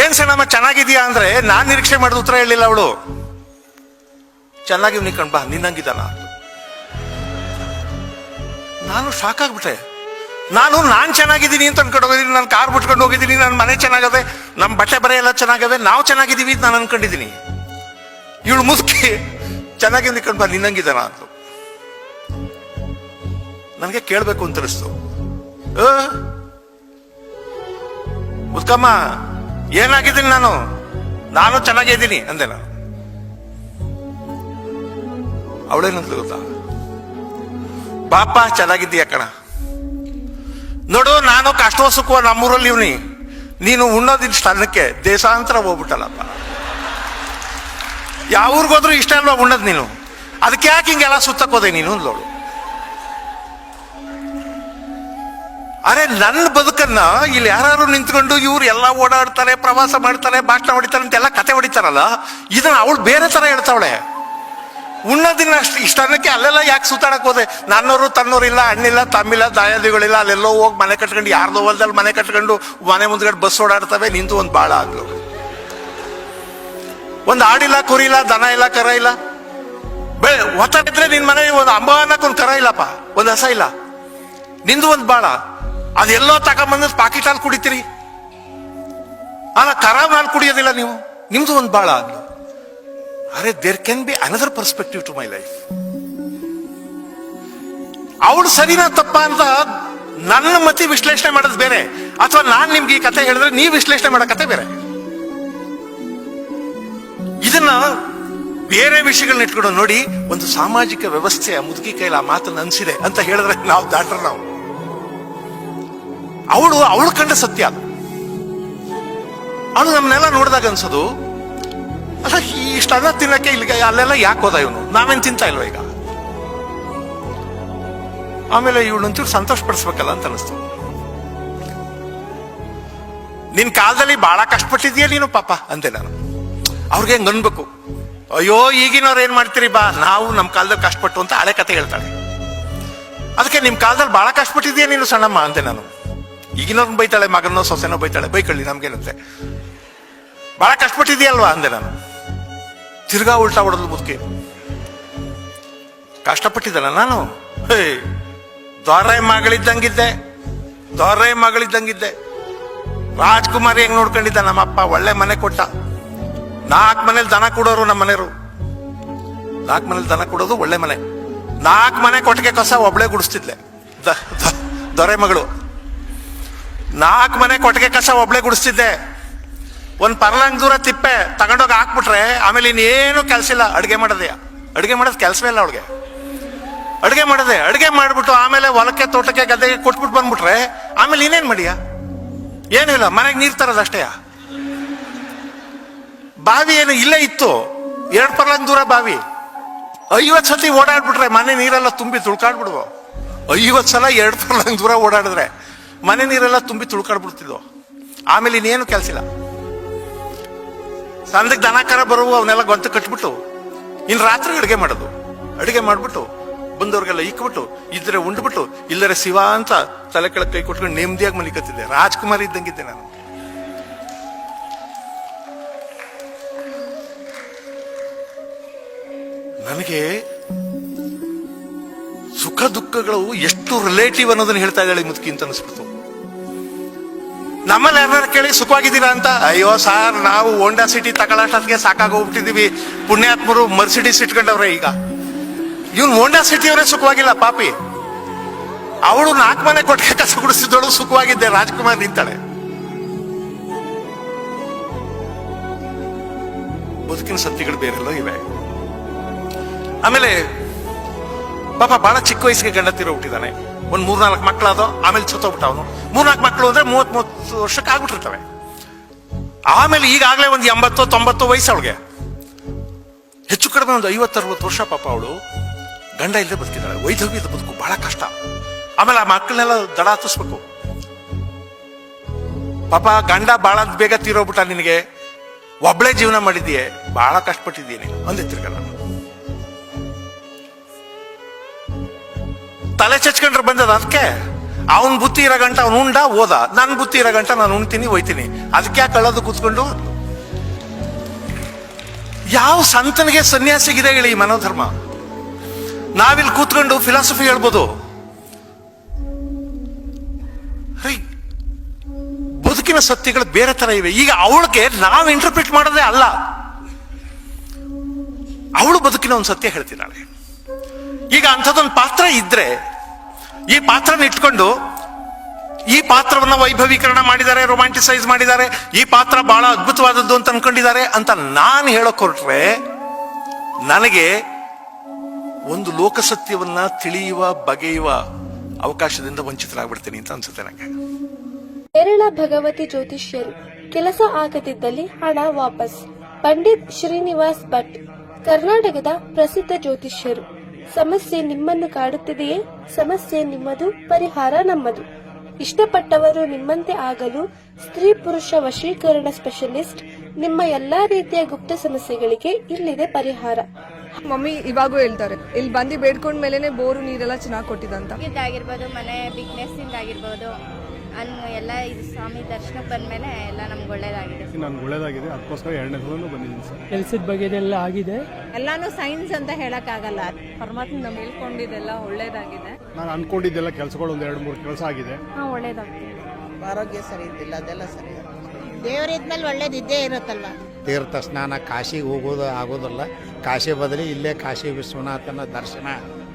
ಏನ್ ಸಣ್ಣಮ್ಮ ಚೆನ್ನಾಗಿದ್ಯಾ ಅಂದ್ರೆ ನಾನ್ ನಿರೀಕ್ಷೆ ಮಾಡಿದ ಉತ್ತರ ಹೇಳಿಲ್ಲ ಅವಳು. ಚೆನ್ನಾಗಿ ನೀ ಕಣ್ಬಾ ನಿನ್ನಂಗಿದ್ದಾನ ನಾನು ಶಾಕ್ ಆಗ್ಬಿಟ್ಟೆ. ನಾನು ನಾನು ಚೆನ್ನಾಗಿದ್ದೀನಿ ಅಂತ ಅನ್ಕೊಂಡು ಹೋಗಿದ್ದೀನಿ, ನಾನು ಕಾರ್ ಬಿಟ್ಕೊಂಡು ಹೋಗಿದ್ದೀನಿ ನನ್ನ ಮನೆ ಚೆನ್ನಾಗದೆ ನಮ್ಮ ಬಟ್ಟೆ ಬರೆ ಎಲ್ಲ ಚೆನ್ನಾಗದೆ, ನಾವು ಚೆನ್ನಾಗಿದ್ದೀವಿ ಅಂತ ನಾನು ಅನ್ಕೊಂಡಿದ್ದೀನಿ. ಇವಳು ಮುಸ್ಕಿ, ಚೆನ್ನಾಗಿ ನಿಂತ್ಕೊಂಡು ಬಾ ನಿನ್ನಂಗಿದ್ದಾನ ಅಂತ. ನನಗೆ ಕೇಳಬೇಕು ಅಂತ ಅನಿಸ್ತು? ಮುದ್ಕಮ್ಮ? ಏನಾಗಿದ್ದೀನಿ ನಾನು? ನಾನು ಚೆನ್ನಾಗಿದ್ದೀನಿ ಅಂದೆ ನಾನು. ಅವಳೇನಂದ್ಲು ಗೊತ್ತಾ? ಬಾಪ, ಚೆನ್ನಾಗಿದ್ದೀಯ ಕಣ? ನೋಡು, ನಾನು ಕಷ್ಟ ಸುಖ ನಮ್ಮೂರಲ್ಲಿ ಇವ್ನಿ. ನೀನು ಉಣ್ಣೋದಿನ ಸ್ಥಾನಕ್ಕೆ ದೇಶಾಂತರ ಹೋಗ್ಬಿಟ್ಟಲ್ಲಪ್ಪ. ಯಾವ ಊರಿಗೋದ್ರೂ ಇಷ್ಟ ಅಲ್ವಾ ಉಣ್ಣದ್ ನೀನು? ಅದಕ್ಕೆ ಯಾಕೆ ಹಿಂಗೆಲ್ಲ ಸುತ್ತಕ್ಕೋದೆ ನೀನು ಅಂದ್ಲೋಳು ಅರೆ ನನ್ನ ಬದುಕನ್ನ ಇಲ್ಲಿ ಯಾರು ನಿಂತ್ಕೊಂಡು ಇವ್ರು ಎಲ್ಲ ಓಡಾಡ್ತಾರೆ, ಪ್ರವಾಸ ಮಾಡ್ತಾರೆ, ಭಾಷಣ ಹೊಡಿತಾರೆ ಅಂತೆಲ್ಲ ಕತೆ ಹೊಡಿತಾರಲ್ಲ? ಇದನ್ನ ಅವಳು ಬೇರೆ ತರ ಹೇಳ್ತಾವಳೆ. ಉಣ್ಣೋದಿನ ಅಷ್ಟು ಇಷ್ಟಕ್ಕೆ ಅಲ್ಲೆಲ್ಲ ಯಾಕೆ ಸುತ್ತಾಡಕ್ ಹೋದೆ? ನನ್ನೋರು, ತನ್ನೋರು ಇಲ್ಲ ಅಣ್ಣಿಲ್ಲ ತಮ್ಮಿಲ್ಲ, ದಾಯಾದಿಗಳಿಲ್ಲ, ಅಲ್ಲೆಲ್ಲೋ ಹೋಗಿ ಮನೆ ಕಟ್ಕೊಂಡು, ಯಾರ್ದೋ ಹೊಲದಲ್ಲಿ ಮನೆ ಕಟ್ಕೊಂಡು ಮನೆ ಮುಂದ್ಗಡೆ ಬಸ್ ಓಡಾಡ್ತವೆ ನಿಂತು ಒಂದು ಬಾಳ ಆಗ್ಲು. ಒಂದು ಆಡಿಲ್ಲ ಕುರಿ ಇಲ್ಲ, ದನ ಇಲ್ಲ, ಕರ ಇಲ್ಲ. ಬೆ ಒತ್ತಾಡಿದ್ರೆ ನಿನ್ನ ಮನೆ ಒಂದು ಅಂಬ ಅನ್ನಕ್ಕೊಂದು ಕರ ಇಲ್ಲಪ್ಪ, ಒಂದು ಹಸ ಇಲ್ಲ. ನಿಂದು ಒಂದು ಬಾಳ. ಅದೆಲ್ಲೋ ತಗೊಂಬಂದ್ ಪಾಕಿಟ್ ಹಾಲು ಕುಡಿತೀರಿ? ಅಲ್ಲ ಖರಾಬ್ ಹಾಲು ಕುಡಿಯೋದಿಲ್ಲ ನೀವು? ನಿಮ್ದು ಒಂದು ಬಾಳ ಅದು ಅರೆ there can be another perspective to my life ಅವಳು ಸರಿನಾ ತಪ್ಪ ಅಂತ ನನ್ನ ಮತಿ ವಿಶ್ಲೇಷಣೆ ಮಾಡೋದು ಬೇರೆ. ಅಥವಾ ನಾನು ನಿಮ್ಗೆ ಈ ಕತೆ ಹೇಳಿದ್ರೆ ನೀವು ವಿಶ್ಲೇಷಣೆ ಮಾಡೋ ಕತೆ ಬೇರೆ. ಇದನ್ನ ಬೇರೆ ವಿಷಯಗಳನ್ನ ಇಟ್ಕೊಂಡು ನೋಡಿ, ಒಂದು ಸಾಮಾಜಿಕ ವ್ಯವಸ್ಥೆಯ ಮುದುಕಿ ಕೈಲಿ ಆ ಮಾತನ್ನು ಅನ್ಸಿದೆ ಅಂತ ಹೇಳಿದ್ರೆ ನಾವು ದಾಟ್ರ ನಾವು. ಅವಳು ಅವಳು ಕಂಡ ಸತ್ಯ ಅದು. ಅವಳು ನಮ್ಮನ್ನೆಲ್ಲ ನೋಡಿದಾಗ ಅನ್ಸೋದು, ಅಲ್ಲ, ಇಷ್ಟ ಅನ್ನ ತಿನ್ನಕ್ಕೆ ಇಲ್ಲಿಗೆ ಅಲ್ಲೆಲ್ಲ ಯಾಕೆ ಹೋದ ಇವನು? ನಾವೇನ್ ತಿಂತ ಇಲ್ವ ಈಗ? ಆಮೇಲೆ ಇವಳು ಒಂಚೂರು ಸಂತೋಷ ಪಡಿಸ್ಬೇಕಲ್ಲ ಅಂತ ಅನಿಸ್ತು. ನಿನ್ ಕಾಲದಲ್ಲಿ ಬಹಳ ಕಷ್ಟಪಟ್ಟಿದ್ಯಾ ನೀನು ಪಾಪ, ಅಂದೆ ನಾನು. ಅವ್ರಿಗೆ ಹೆಂಗ್ ಅನ್ಬೇಕು? ಅಯ್ಯೋ, ಈಗಿನವ್ರು ಏನ್ ಮಾಡ್ತೀರಿ ಬಾ, ನಾವು ನಮ್ಮ ಕಾಲದಲ್ಲಿ ಕಷ್ಟಪಟ್ಟು ಅಂತ ಹಳೆ ಕತೆ ಹೇಳ್ತಾಳೆ. ಅದಕ್ಕೆ ನಿಮ್ ಕಾಲದಲ್ಲಿ ಬಹಳ ಕಷ್ಟಪಟ್ಟಿದ್ಯಾ ನೀನು ಸಣ್ಣಮ್ಮ, ಅಂದೆ ನಾನು. ಈಗಿನವ್ರನ್ನ ಬೈತಾಳೆ ಮಗನೋ ಸೊಸೆನೋ ಬೈತಾಳೆ, ಬೈಕೊಳ್ಳಿ, ನಮ್ಗೇನಂತೆ. ಬಹಳ ಕಷ್ಟಪಟ್ಟಿದ್ಯಲ್ವಾ ಅಂದೆ ನಾನು. ತಿರ್ಗಾ ಉಲ್ಟಾ ಹೊಡೋದು ಮುದುಕಿ. ಕಷ್ಟಪಟ್ಟಿದ್ದಲ್ಲ ನಾನು? ಹೇ, ದೊರೆ ಮಗಳಿದ್ದಂಗಿದ್ದೆ ದೊರೆ ಮಗಳಿದ್ದಂಗಿದ್ದೆ. ರಾಜ್ಕುಮಾರಿ ಹೆಂಗ್ ನೋಡ್ಕೊಂಡಿದ್ದ ನಮ್ಮಪ್ಪ, ಒಳ್ಳೆ ಮನೆ ಕೊಟ್ಟ. ನಾಲ್ಕು ಮನೇಲಿ ದನ ಕೊಡೋರು ನಮ್ಮ ಮನೆಯವರು. ನಾಲ್ಕು ಮನೇಲಿ ದನ ಕೊಡೋದು ಒಳ್ಳೆ ಮನೆ. ನಾಲ್ಕು ಮನೆ ಕೊಟ್ಟಿಗೆ ಕಸ ಒಬ್ಳೆ ಗುಡಿಸ್ತಿದ್ಲೆ. ದೊರೆ ಮಗಳು. ನಾಲ್ಕು ಮನೆ ಕೊಟ್ಟಿಗೆ ಕಸ ಒಬ್ಳೆ ಗುಡಿಸ್ತಿದ್ದೆ. ಒಂದು ಪರ್ಲಂಗ್ ದೂರ ತಿಪ್ಪೆ ತಗೊಂಡೋಗಿ ಹಾಕ್ಬಿಟ್ರೆ ಆಮೇಲೆ ಇನ್ನೇನು ಕೆಲಸ ಇಲ್ಲ. ಅಡುಗೆ ಮಾಡೋದೆ. ಅಡುಗೆ ಮಾಡೋದು ಕೆಲಸವೇ ಇಲ್ಲ ಅವಳಿಗೆ. ಅಡುಗೆ ಮಾಡೋದೆ. ಅಡುಗೆ ಮಾಡಿಬಿಟ್ಟು ಆಮೇಲೆ ಹೊಲಕ್ಕೆ, ತೋಟಕ್ಕೆ ಗದ್ದೆಗೆ ಕೊಟ್ಬಿಟ್ಟು ಬಂದ್ಬಿಟ್ರೆ ಆಮೇಲೆ ಇನ್ನೇನು ಮಾಡಿಯ? ಏನೂ ಇಲ್ಲ. ಮನೆಗೆ ನೀರು ತರೋದು ಅಷ್ಟೇ ಬಾವಿ ಏನು ಇಲ್ಲೇ ಇತ್ತು. ಎರಡು ಪರ್ಲಂಗ್ ದೂರ ಬಾವಿ. ಐವತ್ತು ಸತಿ ಓಡಾಡ್ಬಿಟ್ರೆ ಮನೆ ನೀರೆಲ್ಲ ತುಂಬಿ ತುಳ್ಕಾಡ್ಬಿಡುವ. ಐವತ್ತು ಸಲ ಎರಡು ಪರ್ಲಂಗ್ ದೂರ ಓಡಾಡಿದ್ರೆ ಮನೆ ನೀರೆಲ್ಲ ತುಂಬಿ ತುಳ್ಕಾಡ್ಬಿಡ್ತಿದ್ವು ಆಮೇಲೆ ಇನ್ನೇನು ಕೆಲಸ ಇಲ್ಲ. ಸಂದಕ್ಕೆ ದನಕರ ಬರೋವು ಅವನ್ನೆಲ್ಲ ಗೊಂತ ಕಟ್ಬಿಟ್ಟು, ಇನ್ನು ರಾತ್ರಿ ಅಡುಗೆ ಮಾಡೋದು. ಅಡುಗೆ ಮಾಡ್ಬಿಟ್ಟು, ಬಂದವ್ರಿಗೆಲ್ಲ ಇಕ್ಬಿಟ್ಟು ಇದ್ರೆ ಉಂಡ್ಬಿಟ್ಟು, ಇಲ್ಲರೆ ಶಿವ ಅಂತ ತಲೆ ಕೆಳಗೆ ಕೈ ಕೊಟ್ಕೊಂಡು ನೆಮ್ಮದಿಯಾಗಿ ಮಲಿಕತ್ತಿದ್ದೆ. ರಾಜ್ಕುಮಾರ್ ಇದ್ದಂಗಿದ್ದೆ ನಾನು. ನನಗೆ ಸುಖ ದುಃಖಗಳು ಎಷ್ಟು ರಿಲೇಟಿವ್ ಅನ್ನೋದನ್ನ ಹೇಳ್ತಾ ಇದ್ದಾಳೆ ಮುದುಕಿ ಅಂತ ಅನಿಸ್ಬಿಡ್ತು. ನಮ್ಮಲ್ಲಿ ಯಾರು ಕೇಳಿ ಸುಖವಾಗಿದ್ದೀರಾ ಅಂತ? ಅಯ್ಯೋ ಸಾರ್, ನಾವು ಹೋಂಡಾ ಸಿಟಿ ತಗೊಳ್ಳೋಷ್ಟೊತ್ತಿಗೆ ಸಾಕಾಗೋಗ್ಬಿಟ್ಟಿದ್ದೀವಿ. ಪುಣ್ಯಾತ್ಮರು ಮರ್ಸಿಡೀಸ್ ಇಟ್ಕೊಂಡವ್ರೆ ಈಗ. ಇವ್ನು ಹೋಂಡಾ ಸಿಟಿಯವರೇ ಸುಖವಾಗಿಲ್ಲ, ಪಾಪಿ. ಅವಳು ನಾಲ್ಕು ಮನೆ ಕೊಟ್ಟಿಗೆ ಕಸ ಗುಡಿಸಿದವಳು ಸುಖವಾಗಿದ್ದೆ, ರಾಜ್ಕುಮಾರ್ ನಿಂತಾಳೆ. ಬದುಕಿನ ಸತ್ಯಗಳು ಬೇರೆಲ್ಲ ಇವೆ. ಆಮೇಲೆ ಪಾಪ ಬಹಳ ಚಿಕ್ಕ ವಯಸ್ಸಿಗೆ ಗಂಡ ತೀರೋ ಹುಟ್ಟಿದಾನೆ. ಒಂದ್ ಮೂರ್ನಾಲ್ಕು ಅದು, ಆಮೇಲೆ ಸತ್ತೋಗ್ಬಿಟ್ಟ ಅವನು ಮೂರ್ನಾಲ್ಕು ಮಕ್ಕಳು ಅಂದ್ರೆ ಮೂವತ್ ಮೂವತ್ತು ವರ್ಷಕ್ಕೆ ಆಗ್ಬಿಟ್ಟಿರ್ತವೆ ಆಮೇಲೆ ಈಗಾಗಲೇ ಒಂದು ಎಂಬತ್ತು, ತೊಂಬತ್ತು ವಯಸ್ಸು ಅವಳಿಗೆ. ಹೆಚ್ಚು ಕಡಿಮೆ ಒಂದು ಐವತ್ತು ಅರವತ್ತು ವರ್ಷ ಪಾಪ ಅವಳು. ಗಂಡ ಇಲ್ಲದೆ ಬದುಕಿದ್ದಾಳೆ. ವೈಧವ್ಯದ ಬದುಕು ಬಹಳ ಕಷ್ಟ. ಆಮೇಲೆ ಆ ಮಕ್ಕಳನ್ನೆಲ್ಲ ದಡ ಹತ್ತಿಸ್ಬೇಕು. ಪಾಪ ಗಂಡ ಬಹಳ ಬೇಗ ತೀರೋಗ್ಬಿಟ್ಟ ನಿನಗೆ. ಒಬ್ಬಳೇ ಜೀವನ ಮಾಡಿದೀಯ. ಬಹಳ ಕಷ್ಟಪಟ್ಟಿದ್ದೀನಿ ಅಂದೆ ತಲೆ ಚಚ್ಕೊಂಡ್ರೆ ಬಂದದ ಅದಕ್ಕೆ ಅವನ್ ಬುತ್ತಿ ಇರೋ ಗಂಟ ಅವ್ನು ಉಂಡ ಓದ ನನ್ ಬುತ್ತಿ ಇರೋ ಗಂಟ ನಾನು ಉಣ್ತೀನಿ, ಹೋಯ್ತೀನಿ. ಅದಕ್ಕೆ ಕಳ್ಳೋದು ಕೂತ್ಕೊಂಡು? ಯಾವ ಸಂತನಿಗೆ ಸನ್ಯಾಸಿಗಿದೆ ಹೇಳಿ ಈ ಮನೋಧರ್ಮ? ನಾವಿಲ್ಲಿ ಕೂತ್ಕೊಂಡು ಫಿಲಾಸಫಿ ಹೇಳ್ಬೋದು. ಬದುಕಿನ ಸತ್ಯಗಳು ಬೇರೆ ತರ ಇವೆ. ಈಗ ಅವಳಿಗೆ ನಾವು ಇಂಟರ್ಪ್ರಿಟ್ ಮಾಡೋದೇ ಅಲ್ಲ. ಅವಳು ಬದುಕಿನ ಒಂದು ಸತ್ಯ ಹೇಳ್ತಿದ್ದಾಳೆ. ಈಗ ಅಂಥದ್ದೊಂದು ಪಾತ್ರ ಇದ್ರೆ ಈ ಪಾತ್ರನ ಇಟ್ಕೊಂಡು ಈ ಪಾತ್ರವನ್ನ ವೈಭವೀಕರಣ ಮಾಡಿದ್ದಾರೆ ರೊಮ್ಯಾಂಟಿಸೈಸ್ ಮಾಡಿದ್ದಾರೆ, ಈ ಪಾತ್ರ ಬಹಳ ಅದ್ಭುತವಾದದ್ದು ಅಂತ ಅನ್ಕೊಂಡಿದ್ದಾರೆ ಅಂತ ನಾನು ಹೇಳಕ್ ಹೊರಟ್ರೆ ನನಗೆ ಒಂದು ಲೋಕಸತ್ಯವನ್ನ ತಿಳಿಯುವ, ಬಗೆಯುವ ಅವಕಾಶದಿಂದ ವಂಚಿತರಾಗ್ಬಿಡ್ತೀನಿ ಅಂತ ಅನ್ಸುತ್ತೆ ನನಗೆ ಕೇರಳ ಭಗವತಿ ಜ್ಯೋತಿಷ್ಯರು ಕೆಲಸ ಆಗದಿದ್ದಲ್ಲಿ ಹಣ ವಾಪಸ್. ಪಂಡಿತ್ ಶ್ರೀನಿವಾಸ್ ಭಟ್, ಕರ್ನಾಟಕದ ಪ್ರಸಿದ್ಧ ಜ್ಯೋತಿಷ್ಯರು. ಸಮಸ್ಯೆ ನಿಮ್ಮನ್ನು ಕಾಡುತ್ತಿದೆಯೇ? ಸಮಸ್ಯೆ ನಿಮ್ಮದು ಪರಿಹಾರ ನಮ್ಮದು. ಇಷ್ಟಪಟ್ಟವರು ನಿಮ್ಮಂತೆ ಆಗಲು ಸ್ತ್ರೀ ಪುರುಷ ವಶೀಕರಣ ಸ್ಪೆಷಲಿಸ್ಟ್ ನಿಮ್ಮ ಎಲ್ಲಾ ರೀತಿಯ ಗುಪ್ತ ಸಮಸ್ಯೆಗಳಿಗೆ ಇಲ್ಲಿದೆ ಪರಿಹಾರ. ಮಮ್ಮಿ ಇವಾಗೂ ಹೇಳ್ತಾರೆ ಇಲ್ಲಿ ಬಂದು ಬೇಡ್ಕೊಂಡ್ ಮೇಲೆನೆ ಬೋರು ನೀರೆಲ್ಲ ಚೆನ್ನಾಗಿ ಕೊಟ್ಟಿದಂತ. ಇದಾಗಿರ್ಬೋದು ಮನೆ ಬಿಗ್ನೆಸ್ ಇಂದ ಆಗಿರ್ಬೋದು ಅನ್ ಎಲ್ಲ ಇದು ಸ್ವಾಮಿ ದರ್ಶನಕ್ಕೆ ಬಂದ್ಮೇಲೆ ಎಲ್ಲ ನಮ್ಗೆ ಒಳ್ಳೇದಾಗಿದೆ. ನನ್ಗೆ ಒಳ್ಳೇದಾಗಿದೆ. ಅದಕ್ಕೋಸ್ಕರ ಎರಡನೇ ಸಲನೂ ಬಂದಿದ್ದೀನಿ ಸರ್. ಕೆಲ್ಸದ ಎಲ್ಲ ಆಗಿದೆ? ಎಲ್ಲಾನು ಸೈನ್ಸ್ ಅಂತ ಹೇಳಕ್ಕಾಗಲ್ಲ. ಪರಮಾತ್ಮ ನಮ್ ಹೇಳ್ಕೊಂಡಿದ್ದೆಲ್ಲ ಒಳ್ಳೇದಾಗಿದೆ. ನಾನು ಅನ್ಕೊಂಡಿದ್ದೆಲ್ಲ ಕೆಲಸಗಳು ಒಂದು ಎರಡು ಮೂರು ಕೆಲಸ ಆಗಿದೆ. ಆರೋಗ್ಯ ಸರಿ ಇದ್ದಿಲ್ಲ ಅದೆಲ್ಲ ಸರಿ ದೇವರಿದ್ಮೇಲೆ ಒಳ್ಳೇದಿದ್ದೇ ಇರುತ್ತಲ್ವಾ? ತೀರ್ಥ ಸ್ನಾನ ಕಾಶಿಗೆ ಹೋಗೋದು ಆಗೋದಲ್ಲ. ಕಾಶಿ ಬದಲಿ ಇಲ್ಲೇ ಕಾಶಿ ವಿಶ್ವನಾಥನ ದರ್ಶನ.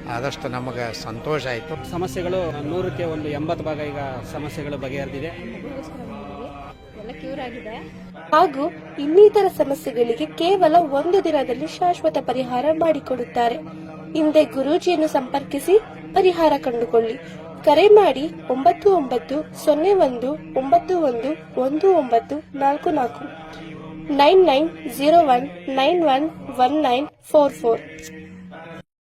ಆದಷ್ಟು ನಮಗೆ ಸಂತೋಷ ಆಯಿತು. ಸಮಸ್ಯೆಗಳು ನೂರಕ್ಕೆ ಒಂದು ಎಂಬತ್ತು ಭಾಗ ಈಗ ಸಮಸ್ಯೆಗಳು ಬಗೆಹರಿದಿದೆ. ಎಲ್ಲ ಕ್ಯೂರ್ ಆಗಿದೆ. ಹಾಗೂ ಇನ್ನಿತರ ಸಮಸ್ಯೆಗಳಿಗೆ ಕೇವಲ ಒಂದು ದಿನದಲ್ಲಿ ಶಾಶ್ವತ ಪರಿಹಾರ ಮಾಡಿಕೊಡುತ್ತಾರೆ. ಹಿಂದೆ ಗುರೂಜಿಯನ್ನು ಸಂಪರ್ಕಿಸಿ ಪರಿಹಾರ ಕಂಡುಕೊಳ್ಳಿ. ಕರೆ ಮಾಡಿ ಒಂಬತ್ತು ಒಂಬತ್ತು ಸೊನ್ನೆ ಒಂದು ಒಂಬತ್ತು ಒಂದು ಒಂದು ಒಂಬತ್ತು ನಾಲ್ಕು ನಾಲ್ಕು. Nine nine zero one nine one one nine four four.